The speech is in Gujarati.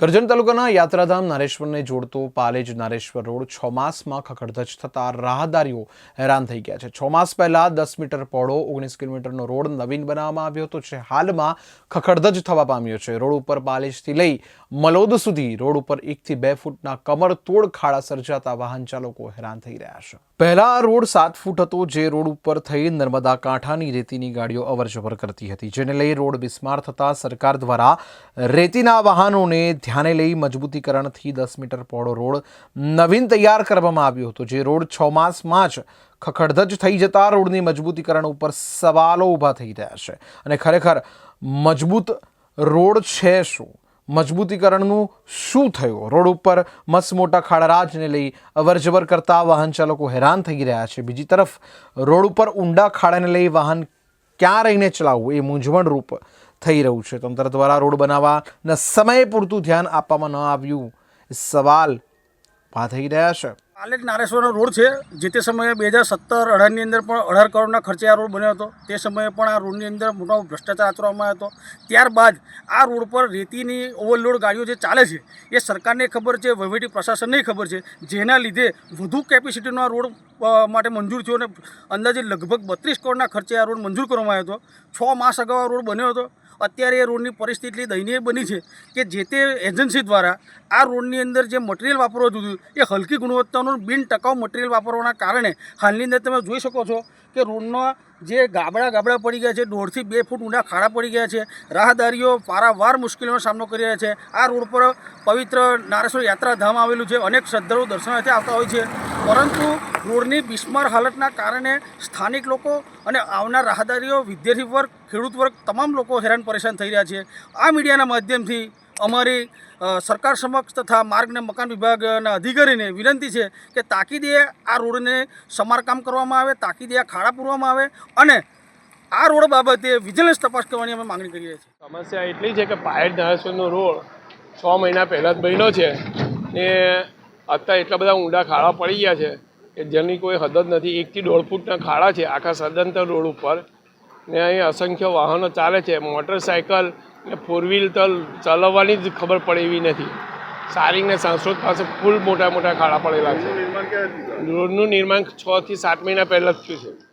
કરજણ તાલુકાના યાત્રાધામ નારેશ્વરને જોડતો પાલેજ નારેશ્વર રોડ છ માસમાં ખખડધજ થતા રાહદારીઓ હેરાન થઈ ગયા છે. છ માસ પહેલા દસ મીટર પહોળો, ઓગણીસ કિલોમીટરનો રોડ નવીન બનાવવામાં આવ્યો હતો, જે હાલમાં ખખડધજ થવા પામ્યો છે. રોડ ઉપર પાલેજથી લઈ મલોદ સુધી રોડ ઉપર એકથી બે ફૂટના કમર તોડ ખાડા સર્જાતા વાહન ચાલકો હેરાન થઈ રહ્યા છે. પહેલા આ રોડ સાત ફૂટ હતો, જે રોડ ઉપર થઈ નર્મદા કાંઠાની રેતીની ગાડીઓ અવરજવર કરતી હતી, જેને લઈ રોડ બિસ્માર થતા સરકાર દ્વારા રેતીના વાહનોને ધ્યાને લઈ મજબૂતીકરણથી દસ મીટર પહોળો રોડ નવીન તૈયાર કરવામાં આવ્યો હતો, જે રોડ છ માસમાં જ ખખડધજ થઈ જતા રોડની મજબૂતીકરણ ઉપર સવાલો ઊભા થઈ રહ્યા છે. અને ખરેખર મજબૂત રોડ છે શું? મજબૂતીકરણનું શું થયું? રોડ ઉપર મસ્ત મોટા ખાડારાજને લઈ અવરજવર કરતા વાહન ચાલકો હેરાન થઈ રહ્યા છે. બીજી તરફ, રોડ ઉપર ઊંડા ખાડાને લઈ વાહન ક્યાં રહીને ચલાવવું એ મૂંઝવણરૂપ થઈ રહ્યું છે. તંત્ર દ્વારા રોડ બનાવવાના સમયે પૂરતું ધ્યાન આપવામાં ન આવ્યું સવાલ ઊભા થઈ રહ્યા છે. પાલેજ નારેશ્વરનો રોડ છે, જે તે સમયે બે હજાર સત્તર અઢારની અંદર પણ અઢાર કરોડના ખર્ચે આ રોડ બન્યો હતો. તે સમયે પણ આ રોડની અંદર મોટો ભ્રષ્ટાચાર આચરવામાં હતો. ત્યારબાદ આ રોડ પર રેતીની ઓવરલોડ ગાડીઓ જે ચાલે છે, એ સરકારને ખબર છે, વહીવટી પ્રશાસનને ખબર છે, જેના લીધે વધુ કેપેસિટીનો આ રોડ માટે મંજૂર થયો અને અંદાજે લગભગ બત્રીસ કરોડના ખર્ચે આ રોડ મંજૂર કરવામાં આવ્યો હતો. છ માસ અગાઉ આ રોડ બન્યો હતો. અત્યારે એ રોડની પરિસ્થિતિ દયનીય બની છે કે જે તે એજન્સી દ્વારા આ રોડની અંદર જે મટીરિયલ વાપરવા હતું, એ હલકી ગુણવત્તાનું બિન ટકાઉ મટીરિયલ વાપરવાના કારણે હાલની અંદર તમે જોઈ શકો છો કે રોડના જે ગાબડા ગાબડા પડી ગયા છે, દોઢથી બે ફૂટ ઊંડા ખાડા પડી ગયા છે, રાહદારીઓ પારાવાર મુશ્કેલીનો સામનો કરી રહ્યા છે. આ રોડ પર પવિત્ર નારેશ્વર યાત્રાધામ આવેલું છે. અનેક શ્રદ્ધાળુ દર્શનાર્થે આવતા હોય છે. પરંતુ રોડની બિસ્માર હાલતના કારણે સ્થાનિક લોકો અને આવનાર રાહદારીઓ, વિદ્યાર્થી વર્ગ, ખેડૂત વર્ગ તમામ લોકો હેરાન પરેશાન થઈ રહ્યા છે. આ મીડિયાના માધ્યમથી અમારી સરકાર સમક્ષ તથા માર્ગ ને મકાન વિભાગના અધિકારીને વિનંતી છે કે તાકીદે આ રોડને સમારકામ કરવામાં આવે, તાકીદે આ ખાડા પૂરવામાં આવે અને આ રોડ બાબતે વિજિલન્સ તપાસ કરવાની અમે માંગણી કરીએ છીએ. સમસ્યા એટલી છે કે પાયટ ધારાસરનો રોડ છ મહિના પહેલાં જ બન્યો છે ને અત્યારે એટલા બધા ઊંડા ખાડા પડી ગયા છે કે જેની કોઈ હદ જ નથી. એકથી દોઢ ફૂટના ખાડા છે આખા સદંતર રોડ ઉપર. ને અહીં અસંખ્ય વાહનો ચાલે છે. મોટરસાયકલ ને ફોર વ્હીલ તો ચલાવવાની જ ખબર પડે એવી નથી. સારીંગ ને સાંસોદ પાસે ફૂલ મોટા મોટા ખાડા પડેલા છે. રોડનું નિર્માણ છ થી સાત મહિના પહેલાં જ થયું છે.